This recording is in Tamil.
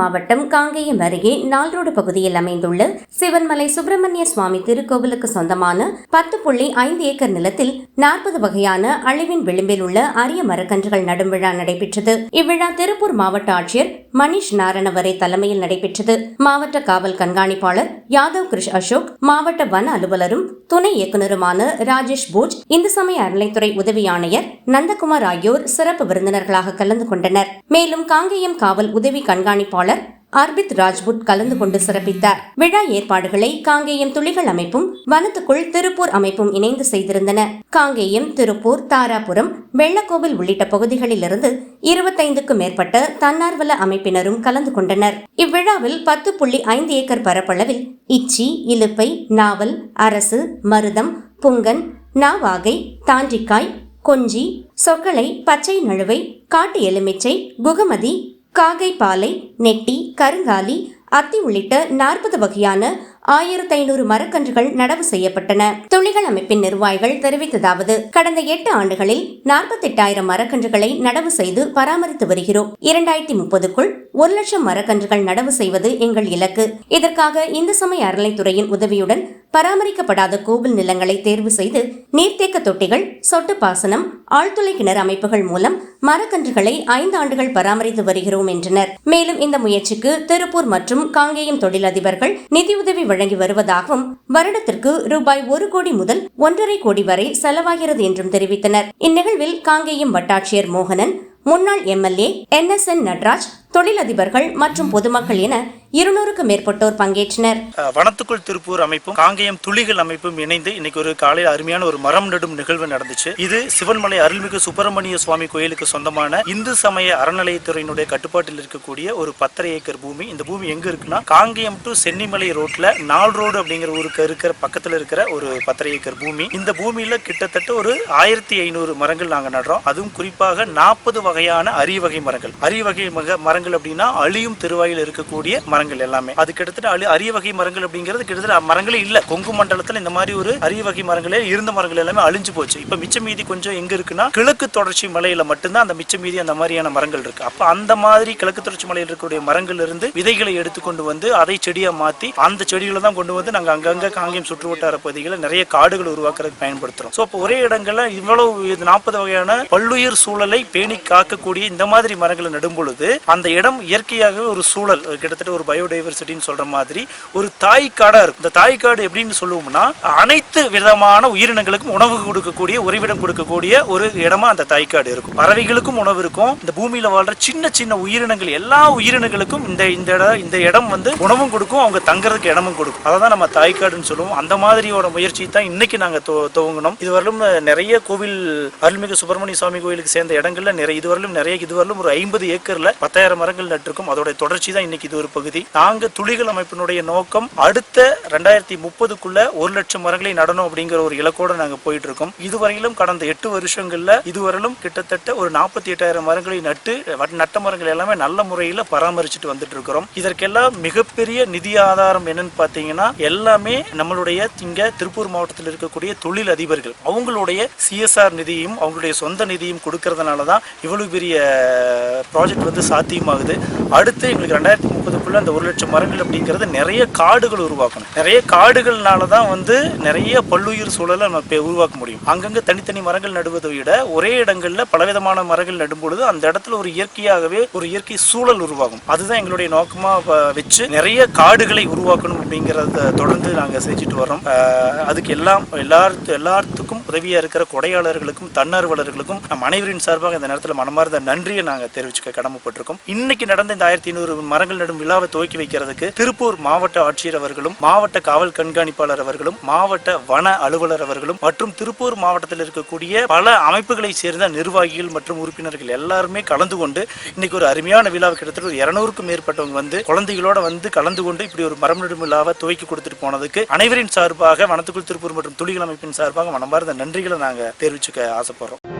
மாவட்டம் காங்கேயம் அருகே நால்ரோடு பகுதியில் அமைந்துள்ள சிவன்மலை சுப்பிரமணிய சுவாமி திருக்கோவிலுக்கு சொந்தமான பத்து புள்ளி ஐந்து ஏக்கர் நிலத்தில் நாற்பது வகையான அழிவின் விளிம்பில் உள்ள அரிய மரக்கன்றுகள் நடும் விழா நடைபெற்றது. இவ்விழா திருப்பூர் மாவட்ட ஆட்சியர் மணிஷ் நாரணவரை தலைமையில் நடைபெற்றது. மாவட்ட காவல் கண்காணிப்பாளர் யாதவ் கிருஷ் அசோக் மாவட்ட வன அலுவலரும் துணை இயக்குநருமான ராஜேஷ் போஜ் இந்து சமய அறநிலைத்துறை உதவி ஆணையர் நந்தகுமார் ஆகியோர் சிறப்பு விருந்தினர்களாக கலந்து கொண்டனர். மேலும் காங்கேயம் காவல் உதவி கண்காணிப்பாளர் அர்பித் ராஜ்புட் கலந்து கொண்டு சிறப்பித்தார். விழா ஏற்பாடுகளை காங்கேயம் துளிகள் அமைப்பும் வனத்துக்குள் திருப்பூர் அமைப்பும் இணைந்து செய்திருந்தன. காங்கேயம் திருப்பூர் தாராபுரம் வெள்ளக்கோவில் உள்ளிட்ட பகுதிகளிலிருந்து இருபத்தைந்துக்கும் மேற்பட்ட தன்னார்வல அமைப்பினரும் கலந்து கொண்டனர். இவ்விழாவில் பத்து புள்ளி ஐந்து ஏக்கர் பரப்பளவில் இச்சி இலுப்பை நாவல் அரசு மருதம் புங்கன் நாவாகை தாண்டிக்காய் கொஞ்சி சொற்களை பச்சை நழுவை காட்டு எலுமிச்சை குகமதி காகை பாலை நெட்டி கருங்காலி அத்தி உள்ளிட்ட நாற்பது வகையான ஆயிரத்தி ஐநூறு மரக்கன்றுகள் நடவு செய்யப்பட்டன. துளிகள் அமைப்பின் நிர்வாகிகள் தெரிவித்ததாவது கடந்த எட்டு ஆண்டுகளில் நாற்பத்தெட்டாயிரம் மரக்கன்றுகளை நடவு செய்து பராமரித்து வருகிறோம். இரண்டாயிரத்தி முப்பதுக்குள் ஒரு லட்சம் மரக்கன்றுகள் நடவு செய்வது எங்கள் இலக்கு. இதற்காக இந்து சமய அறநிலைத்துறையின் உதவியுடன் பராமரிக்கப்படாத கோவில் நிலங்களை தேர்வு செய்து நீர்த்தேக்க தொட்டிகள் சொட்டு பாசனம் ஆழ்துளை கிணறு அமைப்புகள் மூலம் மரக்கன்றுகளை ஐந்து ஆண்டுகள் பராமரித்து வருகிறோம் என்றனர். மேலும் இந்த முயற்சிக்கு திருப்பூர் மற்றும் காங்கேயம் தொழிலதிபர்கள் நிதியுதவி வழங்கி வருவதாகவும் வருடத்திற்கு ரூபாய் ஒரு கோடி முதல் ஒன்றரை கோடி வரை செலவாகிறது என்றும் தெரிவித்தனர். இந்நிகழ்வில் காங்கேயம் வட்டாட்சியர் மோகனன் முன்னாள் MLA N S N Natraj தொழிலதிபர்கள் மற்றும் பொதுமக்கள் என இருநூறுக்கும் மேற்பட்டோர் பங்கேற்றனர். வனத்துக்குள் திருப்பூர் அமைப்பும் காங்கேயம் துளிகள் அமைப்பும் இணைந்து இன்னைக்கு ஒரு காலையில் அருமையான ஒரு மரம் நடும் நிகழ்வு நடந்துச்சு. இது சிவன்மலை அருள்மிகு சுப்பிரமணிய சுவாமி கோயிலுக்கு சொந்தமான இந்து சமய அறநிலையத்துறையினுடைய கட்டுப்பாட்டில் இருக்கக்கூடிய ஒரு பத்தரை ஏக்கர் பூமி. இந்த பூமி எங்க இருக்குன்னா காங்கேயம் டு சென்னிமலை ரோட்ல நால் ரோடு அப்படிங்கிற ஊருக்கு இருக்கிற பக்கத்துல இருக்கிற ஒரு பத்தரை ஏக்கர் பூமி. இந்த பூமியில கிட்டத்தட்ட ஒரு ஆயிரத்தி ஐநூறு மரங்கள் நாங்க நடுறோம். அதுவும் குறிப்பாக நாற்பது வகையான அரிய வகை மரங்கள். அரிய வகை மக மரங்கள் அப்படின்னா அழியும் திருவாயில் இருக்கக்கூடிய மரங்கள் எல்லாமே. அது கிட்டத்தட்ட அழி அரிய வகை மரங்கள் அப்படிங்கிறது கிட்டத்தட்ட மரங்களே இல்ல. கொங்கு மண்டலத்துல இந்த மாதிரி ஒரு அரிய வகை மரங்களே இருந்த மரங்கள் எல்லாமே அழிஞ்சு போச்சு. இப்ப மிச்ச மீதி கொஞ்சம் எங்க இருக்குன்னா கிழக்கு தொடர்ச்சி மலையில மட்டும்தான் அந்த மிச்ச மீதி அந்த மாதிரியான மரங்கள் இருக்கு. அப்ப அந்த மாதிரி கிழக்கு தொடர்ச்சி மலையில் இருக்கக்கூடிய மரங்கள் இருந்து விதைகளை எடுத்து கொண்டு வந்து அதை செடியா மாத்தி அந்த செடிகளை தான் கொண்டு வந்து நாங்க அங்கங்க காங்கேயம் சுற்று வட்டார பகுதிகளில் நிறைய காடுகள் உருவாக்குறதுக்கு பயன்படுத்துறோம். ஸோ இப்போ ஒரே இடங்கள்ல இவ்வளவு நாற்பது வகையான பல்லுயிர் சூழலை பேணி காக்கக்கூடிய இந்த மாதிரி மரங்களை நடும் பொழுது அந்த இடம் இயற்கையாகவே ஒரு சூழல் கிட்டத்தட்ட ஒரு பயோடைவர்சிட்டின்னு சொல்ற மாதிரி ஒரு தாய் இருக்கும். இந்த தாய் காடு எப்படின்னு சொல்லுவோம்னா அனைத்து விதமான உயிரினங்களுக்கும் உணவு கொடுக்கக்கூடிய உறைவிடம் கொடுக்கக்கூடிய ஒரு இடமா அந்த தாய்க்காடு இருக்கும். பறவைகளுக்கும் உணவு இருக்கும். இந்த பூமியில வாழ்ற சின்ன சின்ன உயிரினங்கள் எல்லா உயிரினங்களுக்கும் இந்த இந்த இடம் இந்த இடம் வந்து உணவும் கொடுக்கும் அவங்க தங்குறதுக்கு இடமும் கொடுக்கும். அதை தான் நம்ம தாய்க்காடுன்னு சொல்லுவோம். அந்த மாதிரியோட முயற்சி தான் இன்னைக்கு நாங்க துவங்கணும் இதுவரையிலும் நிறைய கோவில் அருள்மிகு சுப்பிரமணிய சுவாமி கோயிலுக்கு சேர்ந்த இடங்கள்ல நிறைய இதுவரையிலும் நிறைய இதுவரையிலும் ஒரு ஐம்பது ஏக்கர்ல பத்தாயிரம் மரங்கள் நட்டிருக்கும். அதோட தொடர்ச்சி தான் இன்னைக்கு இது ஒரு பகுதி. நாங்க துளிகள் அமைப்பினுடைய நோக்கம் அடுத்த ரெண்டாயிரத்தி முப்பதுக்குள்ள ஒரு லட்சம் மரங்களை நடணும் அப்படிங்கிற ஒரு இலக்கோட நாங்க போயிட்டு இருக்கோம் இதுவரையிலும் கடந்த எட்டு வருஷங்கள்ல இதுவரையிலும் கிட்டத்தட்ட ஒரு நாற்பத்தி எட்டாயிரம் மரங்களை நட்டு நட்ட மரங்கள் எல்லாமே நல்ல முறையில பராமரிச்சுட்டு வந்துட்டு இருக்கிறோம் இதற்கெல்லாம் மிகப்பெரிய நிதி ஆதாரம் என்னன்னு பாத்தீங்கன்னா எல்லாமே நம்மளுடைய இங்க திருப்பூர் மாவட்டத்தில் இருக்கக்கூடிய தொழில் அதிபர்கள். அவங்களுடைய சிஎஸ்ஆர் நிதியும் அவங்களுடைய சொந்த நிதியும் கொடுக்கறதுனால தான் இவ்வளவு பெரிய ப்ராஜெக்ட் வந்து சாத்தியமாகுது. அடுத்து எங்களுக்கு ரெண்டாயிரத்தி முப்பதுக்குள்ள அந்த ஒரு லட்சம் மரங்கள் அப்படிங்கிறது நிறைய காடுகள் உருவாக்கணும். நிறைய காடுகள்னால தான் வந்து நிறைய பல்லுயிர் சூழலை நம்ம உருவாக்க முடியும். அங்கங்க தனித்தனி மரங்கள் நடுவதை விட ஒரே இடங்களில் பலவிதமான மரங்கள் நடும்பொழுது அந்த இடத்துல ஒரு இயற்கையாகவே ஒரு இயற்கை சூழல் உருவாகும். அதுதான் எங்களுடைய நோக்கமாக வச்சு நிறைய காடுகளை உருவாக்கணும் அப்படிங்கிறத தொடர்ந்து நாங்கள் செஞ்சுட்டு வரோம் அதுக்கு எல்லாம் எல்லாத்து எல்லாத்துக்கும் உதவியாக இருக்கிற கொடையாளர்களுக்கும் தன்னார்வலர்களுக்கும் நம் அனைவரின் சார்பாக இந்த நேரத்தில் மனமார்ந்த நன்றியை நாங்கள் தெரிவிச்சுக்க கடமைப்பட்டிருக்கோம். இன்னைக்கு நடந்த இந்த ஆயிரத்தி ஐநூறு மரங்கள் நடும் விழாவை துவக்கி வைக்கிறதுக்கு திருப்பூர் மாவட்ட ஆட்சியர் அவர்களும் மாவட்ட காவல் கண்காணிப்பாளர் அவர்களும் மாவட்ட வன அலுவலர் அவர்களும் மற்றும் திருப்பூர் மாவட்டத்தில் இருக்கக்கூடிய பல அமைப்புகளை சேர்ந்த நிர்வாகிகள் மற்றும் உறுப்பினர்கள் எல்லாருமே கலந்து கொண்டு இன்னைக்கு ஒரு அருமையான விழாவை கிட்டத்தட்ட ஒரு இருநூறுக்கும் மேற்பட்டவங்க வந்து குழந்தைகளோட வந்து கலந்து கொண்டு இப்படி ஒரு மரம் நடும் விழாவை துவக்கி கொடுத்துட்டு போனதுக்கு அனைவரின் சார்பாக வனத்துக்குள் திருப்பூர் மற்றும் துளிகள் அமைப்பின் சார்பாக மனமார்ந்த நன்றிகளை நாங்கள் தெரிவிச்சுக்க ஆசைப்படுறோம்.